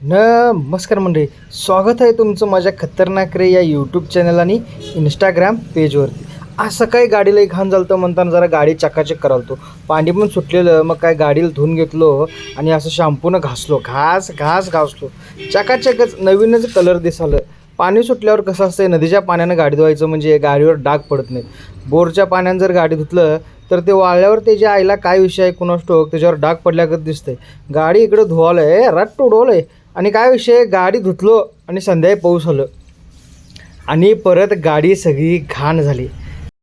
नमस्कार मंडळी स्वागत आहे तुमचं माझ्या खतरनाक रे या यूट्यूब चॅनल आणि इंस्टाग्राम पेजवरती आज सकाळी गाडीला एक घाण झालं तर म्हणताना जरा गाडी चकाचक करालतो. पाणी पण सुटलेलं मग काय गाडीला धुवून घेतलो आणि असं शॅम्पूनं घासलो घास घास घासलो. चकाचकच नवीनच कलर दिसालं. पाणी सुटल्यावर कसं असतं नदीच्या पाण्यानं गाडी धुवायचं म्हणजे गाडीवर डाग पडत नाहीत. बोरच्या पाण्यानं जर गाडी धुतलं तर ते वाळल्यावर त्याच्या आईला काय विषय आहे कुणास ठाऊक त्याच्यावर डाग पडल्यागत दिसतंय. गाडी इकडं धुवालं आहे रट उडवलं आहे आणि काय विषय गाडी धुतलो आणि संध्याकाळी पाऊस आलं. आणि परत गाडी सगळी घाण झाली.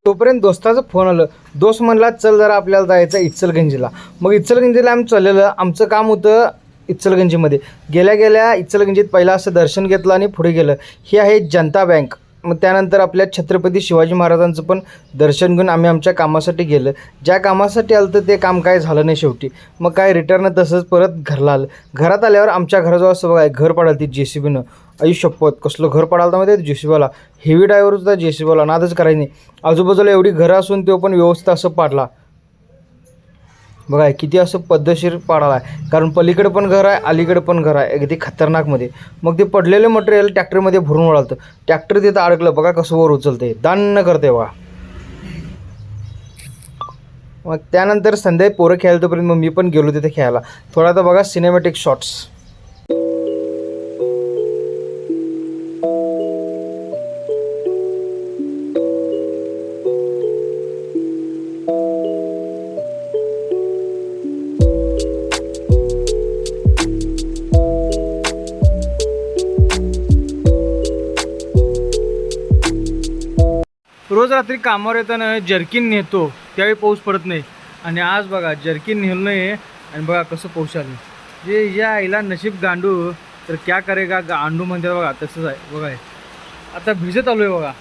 तोपर्यंत दोस्ताचं फोन आलं. दोस्त म्हणला चल जरा आपल्याला जायचं इचलगंजीला मग इचलगंजीला आम्ही चाललेलं. आमचं काम होतं इचलगंजीमध्ये गेल्या गेल्या इचलगंजीत पहिला असं दर्शन घेतलं आणि पुढे गेलं. ही आहे जनता बँक. मग त्यानंतर आपल्या छत्रपती शिवाजी महाराजांचं पण दर्शन घेऊन आम्ही आमच्या कामासाठी गेलं. ज्या कामासाठी आलं तर ते काम काय झालं नाही शेवटी. मग काय रिटर्न तसंच परत घरला आलं. घरात आल्यावर आमच्या घराजवळ असं बघा घर पडाल ती जे सी बीनं आई कसलं घर पडाल तर माहिती जे सी बीला हेवी ड्रायव्हर होता जे सी बीला नादच करायची नाही. आजूबाजूला एवढी घरं असून तो पण व्यवस्थित असं पाडला. बघा किती असं पद्धतशीर पाडाला आहे. कारण पलीकडे पण घर आहे अलीकडे पण घर आहे. अगदी खतरनाकमध्ये. मग ते पडलेलं मटेरियल ट्रॅक्टरमध्ये भरून वळालतं. ट्रॅक्टर तिथं अडकलं. बघा कसं वर उचलते दान करते बघा. मग त्यानंतर संध्याकाळी पोरं खेळायला तोपर्यंत मग मी पण गेलो तिथे खेळायला. थोडा तर बघा सिनेमॅटिक शॉट्स रोज रात्री कामावर येताना जर्किन नेतो त्यावेळी पाऊस पडत नाही. आणि आज बघा जर्किन नेलं नाही आणि बघा कसं पाऊस आलं जे या आईला नशीब गांडू तर क्या करेगा गांडू म्हणते बघा तसंच आहे बघा आता भिजत आलो आहे बघा.